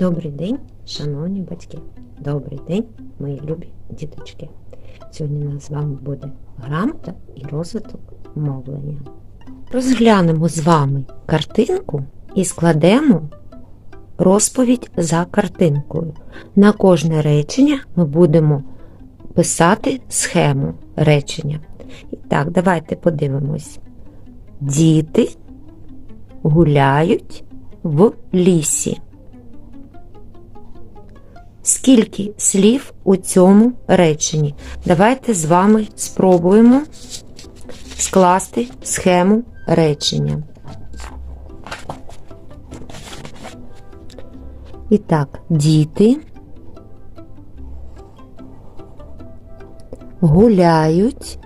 Добрий день, шановні батьки. Добрий день, мої любі діточки. Сьогодні у нас з вами буде грамота і розвиток мовлення. Розглянемо з вами картинку і складемо розповідь за картинкою. На кожне речення ми будемо писати схему речення. І так, давайте подивимось. Діти гуляють в лісі. Скільки слів у цьому реченні? Давайте з вами спробуємо скласти схему речення. І так, діти гуляють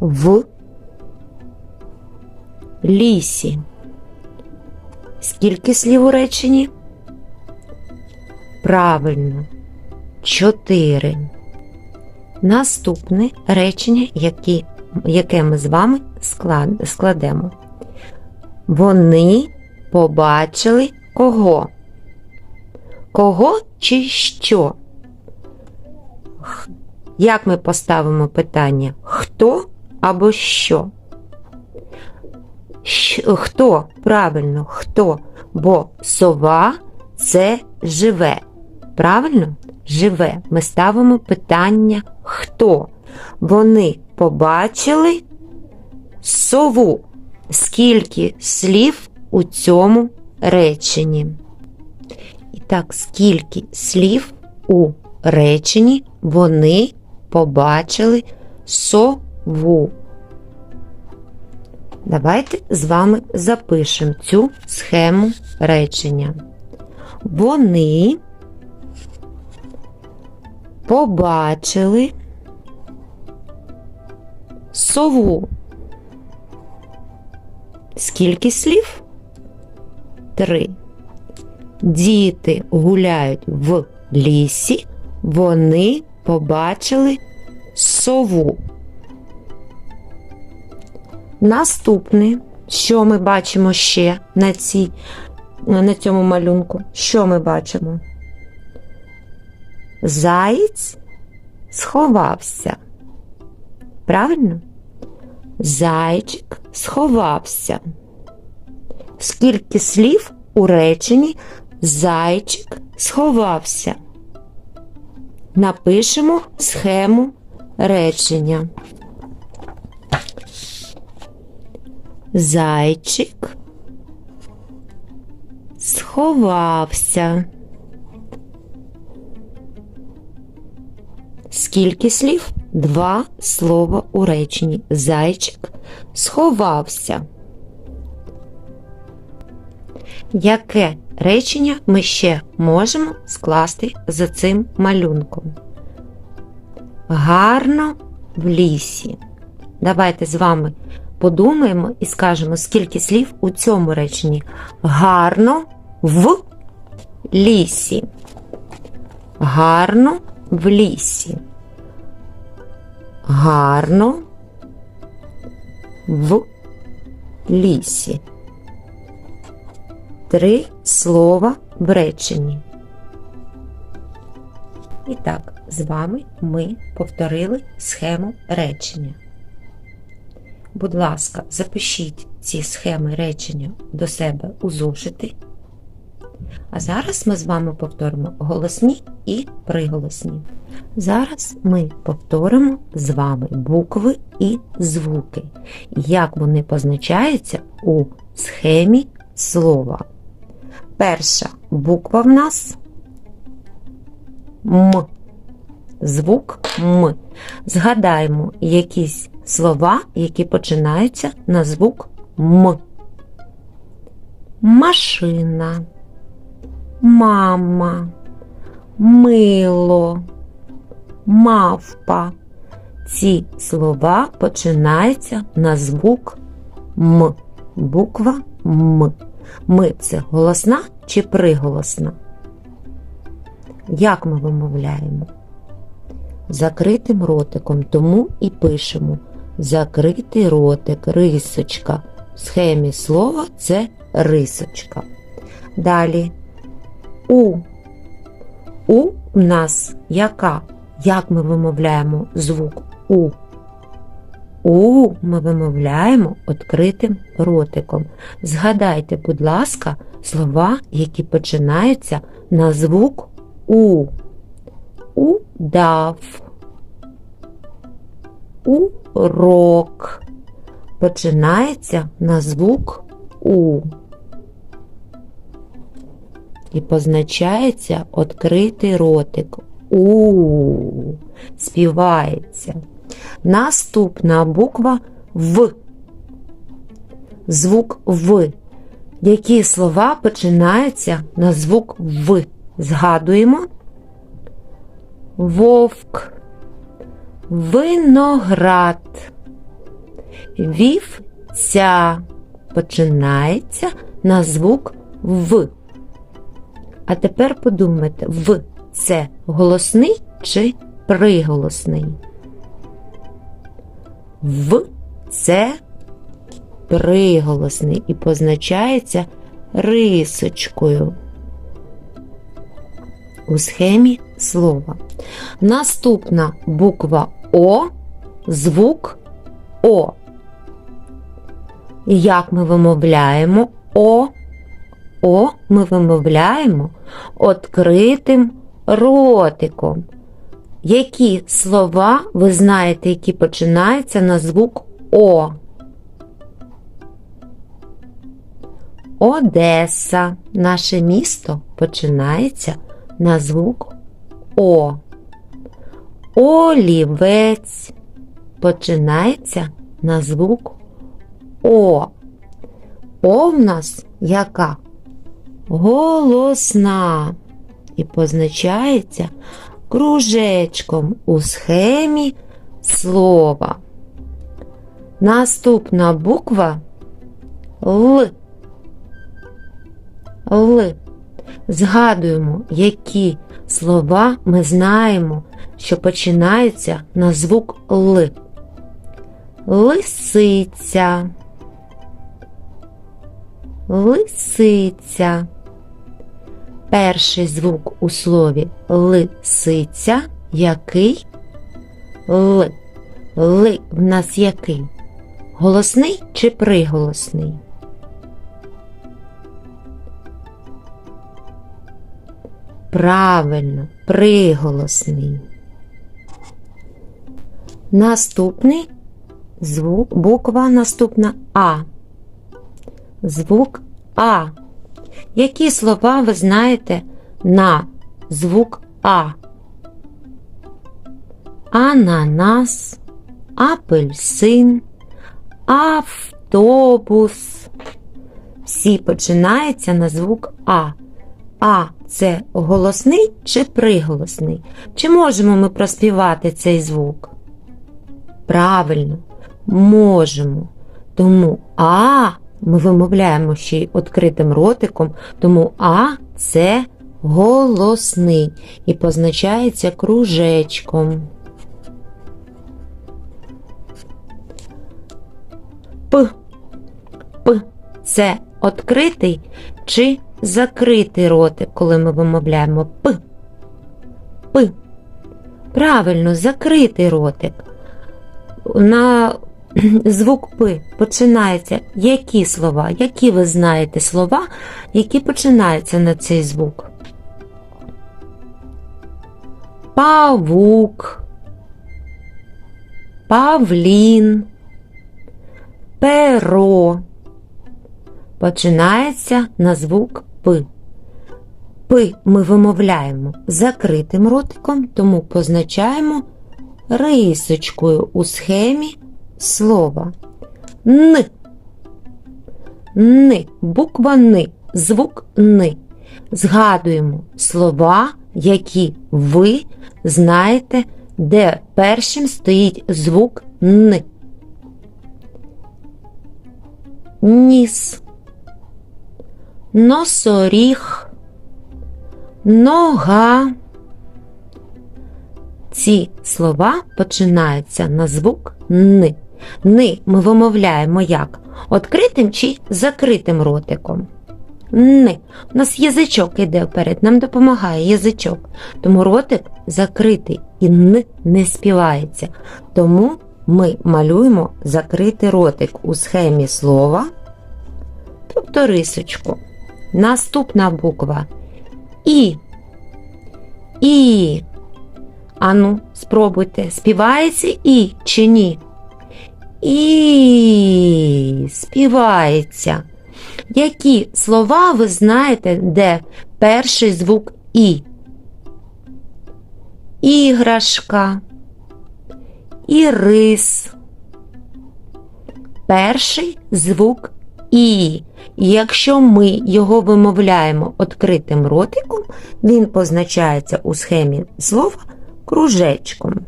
в лісі. Скільки слів у реченні? Правильно, чотири. Наступне речення, які, яке ми з вами склад, складемо. Вони побачили кого? Кого чи що? Як ми поставимо питання? Хто або що? Хто? Правильно, хто? Бо сова це живе. Правильно? Живе. Ми ставимо питання хто? Вони побачили сову. Скільки слів у цьому реченні? І так, скільки слів у реченні вони побачили сову? Давайте з вами запишемо цю схему речення. Вони побачили сову. Скільки слів? Три. Діти гуляють в лісі, вони побачили сову. Наступне, що ми бачимо ще на, цій, на цьому малюнку? Що ми бачимо? Заєць сховався. Правильно? Зайчик сховався. Скільки слів у реченні зайчик сховався? Напишемо схему речення. Зайчик сховався. Скільки слів? Два слова у реченні. Зайчик сховався. Яке речення ми ще можемо скласти за цим малюнком? Гарно в лісі. Давайте з вами подумаємо і скажемо, скільки слів у цьому реченні. Гарно в лісі. Гарно в лісі. Гарно в лісі. Три слова в реченні. І так, з вами ми повторили схему речення. Будь ласка, запишіть ці схеми речення до себе у зошити. А зараз ми з вами повторимо голосні і приголосні. Зараз ми повторимо з вами букви і звуки, як вони позначаються у схемі слова. Перша буква в нас М. Звук М. Згадаємо якісь слова, які починаються на звук М. Машина, мама, мило, мавпа. Ці слова починаються на звук М. Буква М. Ми це голосна чи приголосна? Як ми вимовляємо? Закритим ротиком, тому і пишемо закритий ротик, рисочка. В схемі слова це рисочка. Далі У. У в нас яка? Як ми вимовляємо звук У? У ми вимовляємо відкритим ротиком. Згадайте, будь ласка, слова, які починаються на звук У. Удав. Урок. Починається на звук У. І позначається відкритий ротик. У. Співається. Наступна буква В. Звук В. Які слова починаються на звук В? Згадуємо. Вовк, виноград, вівця починається на звук В. А тепер подумайте, В це голосний чи приголосний? В це приголосний і позначається рисочкою у схемі слова. Наступна буква О, звук О. Як ми вимовляємо О? О ми вимовляємо відкритим ротиком. Які слова ви знаєте, які починаються на звук О? Одеса. Наше місто починається на звук О. Олівець починається на звук О. О в нас яка? Голосна і позначається кружечком у схемі слова. Наступна буква Л. Л. Згадуємо, які слова ми знаємо, що починаються на звук Л. Лисиця. Лисиця. Перший звук у слові лисиця який? Л. Ли в нас який? Голосний чи приголосний? Правильно, приголосний. Наступний звук, буква наступна А. Звук А. Які слова ви знаєте на звук А? Ананас, апельсин, автобус. Всі починаються на звук А. А це голосний чи приголосний? Чи можемо ми проспівати цей звук? Правильно, можемо. Тому А ми вимовляємо ще й відкритим ротиком, тому А це голосний і позначається кружечком. П. П. Це відкритий чи закритий ротик, коли ми вимовляємо П. П. Правильно, закритий ротик. На звук П починається які слова? Які ви знаєте слова, які починаються на цей звук? Павук, Павлін, перо. Починається на звук П. П ми вимовляємо закритим ротиком, тому позначаємо рисочкою у схемі слова. Н. Н. Буква Н. Звук Н. Згадуємо слова, які ви знаєте, де першим стоїть звук Н. Ніс. Носоріг. Нога. Ці слова починаються на звук Н. Ни ми вимовляємо як? Откритим чи закритим ротиком? Н. У нас язичок іде вперед, нам допомагає язичок. Тому ротик закритий і Н не співається. Тому ми малюємо закритий ротик у схемі слова, тобто рисочку. Наступна буква І. І. Ану, спробуйте, співається І чи ні? І співається. Які слова ви знаєте, де перший звук І? Іграшка, ірис. Перший звук І. Якщо ми його вимовляємо відкритим ротиком, він позначається у схемі слова кружечком.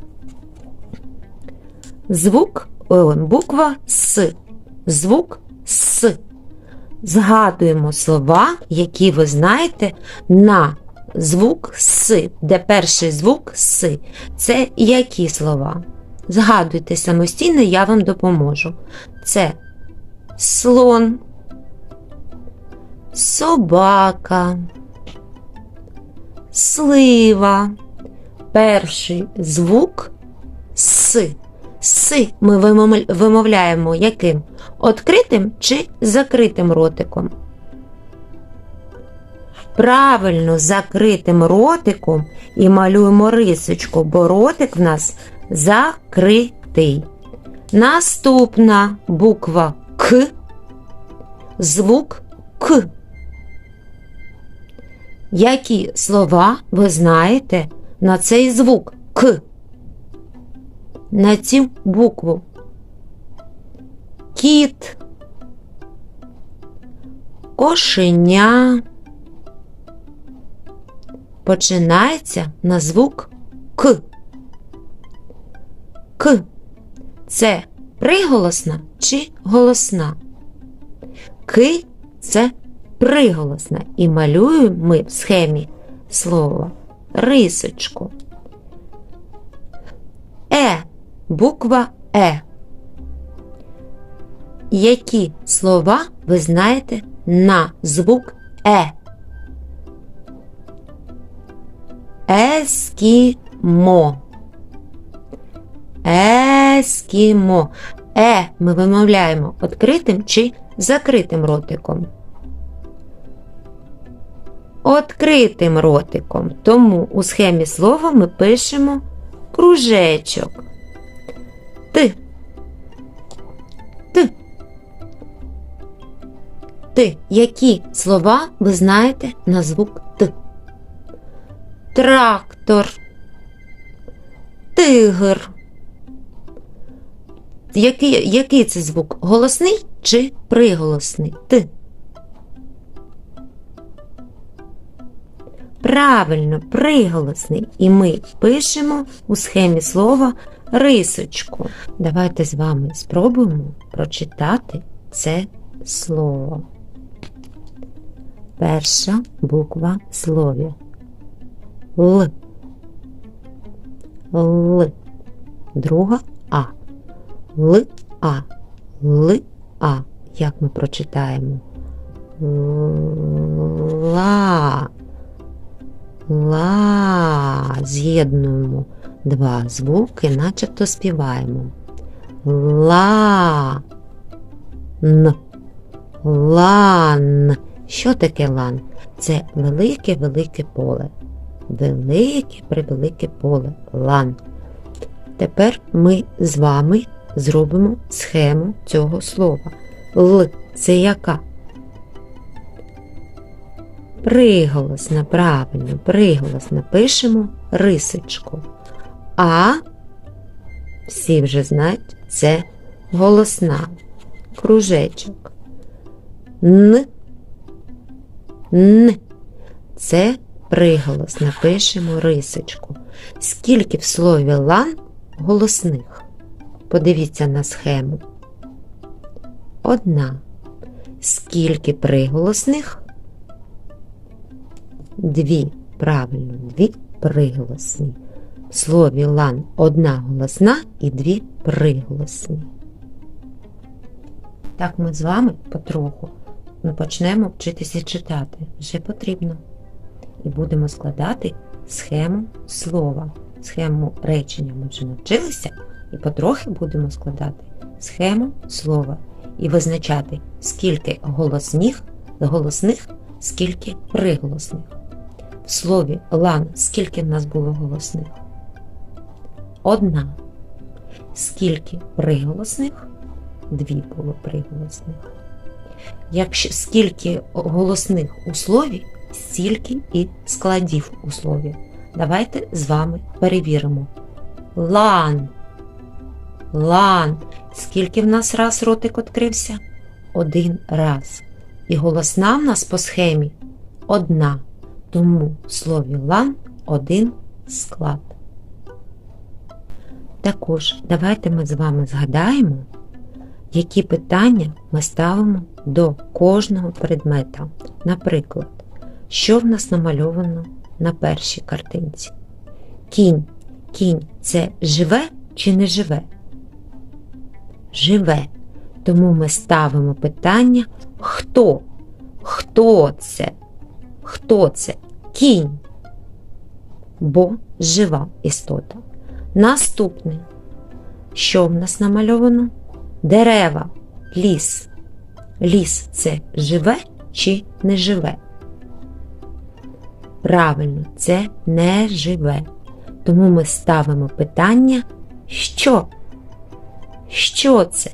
Звук, буква С. Звук С. Згадуємо слова, які ви знаєте на звук С, де перший звук С. Це які слова? Згадуйте самостійно, я вам допоможу. Це слон, собака, слива. Перший звук С. С ми вимовляємо яким? Откритим чи закритим ротиком? Правильно, закритим ротиком і малюємо рисочку, бо ротик в нас закритий. Наступна буква К. Звук К. Які слова ви знаєте на цей звук К? На цю букву? Кіт, кошеня. Починається на звук К. К. Це приголосна чи голосна? К це приголосна. І малюємо ми в схемі слова рисочку. Буква Е. Які слова ви знаєте на звук Е? Ескімо. Ескімо. Е ми вимовляємо відкритим чи закритим ротиком. Відкритим ротиком. Тому у схемі слова ми пишемо кружечок. Ти. Ти. Ти. Які слова ви знаєте на звук Т? Трактор. Тигр. Який, який це звук? Голосний чи приголосний? Т. Правильно, приголосний. І ми пишемо у схемі слова рисочку. Давайте з вами спробуємо прочитати це слово. Перша буква в слові. Л. Л. Друга А. Л А. Л А. Як ми прочитаємо? Ла. Ла. З'єднуємо два звуки, начебто співаємо. Ла. Н. Лан. Що таке лан? Це велике-велике поле. Велике превелике поле. Лан. Тепер ми з вами зробимо схему цього слова. Л це яка? Приголосна, правильно, приголосна. Пишемо рисочку. А всі вже знають, це голосна. Кружечок. Н. Н. Це приголос. Напишемо рисочку. Скільки в слові лан голосних? Подивіться на схему. Одна. Скільки приголосних? Дві. Правильно, дві приголосні. Слові лан одна голосна і дві приголосні. Так ми з вами потроху ну, почнемо вчитися читати. Вже потрібно. І будемо складати схему слова. Схему речення ми вже навчилися, і потрохи будемо складати схему слова і визначати, скільки голосних, голосних, скільки приголосних. В слові лан скільки в нас було голосних? Одна. Скільки приголосних? Дві було приголосних. Якщо скільки голосних у слові, стільки і складів у слові. Давайте з вами перевіримо. Лан. Лан. Скільки в нас раз ротик відкрився? Один раз. І голосна в нас по схемі одна. Тому в слові лан один склад. Також давайте ми з вами згадаємо, які питання ми ставимо до кожного предмета. Наприклад, що в нас намальовано на першій картинці? Кінь. Кінь це живе чи не живе? Живе. Тому ми ставимо питання хто? Хто це? Хто це? Кінь. Бо жива істота. Наступне. Що в нас намальовано? Дерева, ліс. Ліс це живе чи не живе? Правильно, це не живе. Тому ми ставимо питання що? Що це?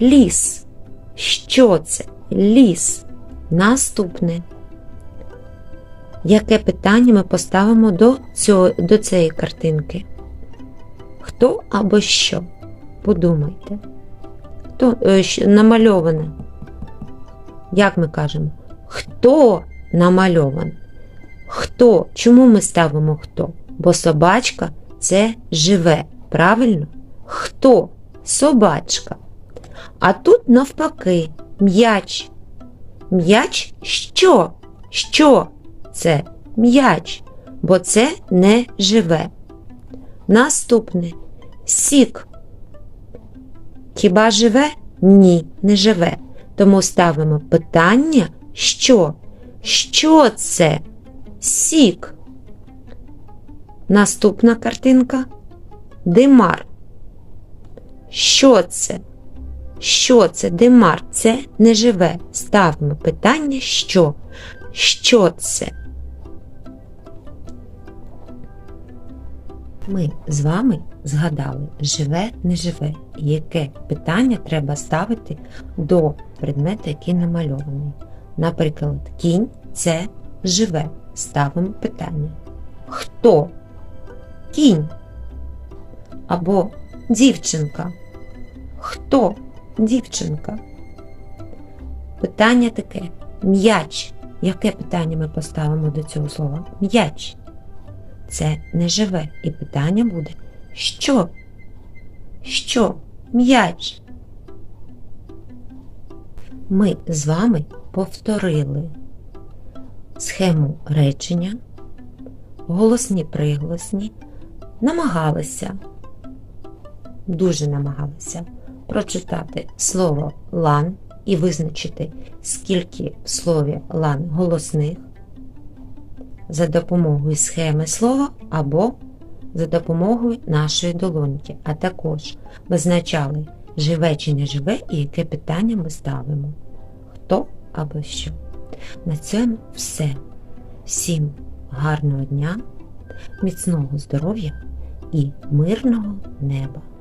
Ліс. Що це? Ліс. Наступне. Яке питання ми поставимо до, цього, до цієї картинки? Хто або що? Подумайте. Хто е, намальоване? Як ми кажемо? Хто намальований? Хто? Чому ми ставимо хто? Бо собачка це живе. Правильно? Хто? Собачка. А тут навпаки м'яч. М'яч що? Що це? М'яч, бо це не живе. Наступне сік. Хіба живе? Ні, не живе. Тому ставимо питання, що? Що це? Сік. Наступна картинка. Димар. Що це? Що це? Димар? Це не живе. Ставимо питання, що? Що це? Ми з вами згадали, живе, не живе, яке питання треба ставити до предмета, який намальований. Наприклад, кінь це живе. Ставимо питання. Хто? Кінь. Або дівчинка. Хто дівчинка? Питання таке. М'яч. Яке питання ми поставимо до цього слова? М'яч. Це не живе. І питання буде що? Що? М'яч. Ми з вами повторили схему речення, голосні приголосні, намагалися, дуже намагалися прочитати слово лан і визначити, скільки в слові лан голосних за допомогою схеми слова або за допомогою нашої долоньки, а також визначали, живе чи не живе і яке питання ми ставимо. Хто або що. На цьому все. Всім гарного дня, міцного здоров'я і мирного неба!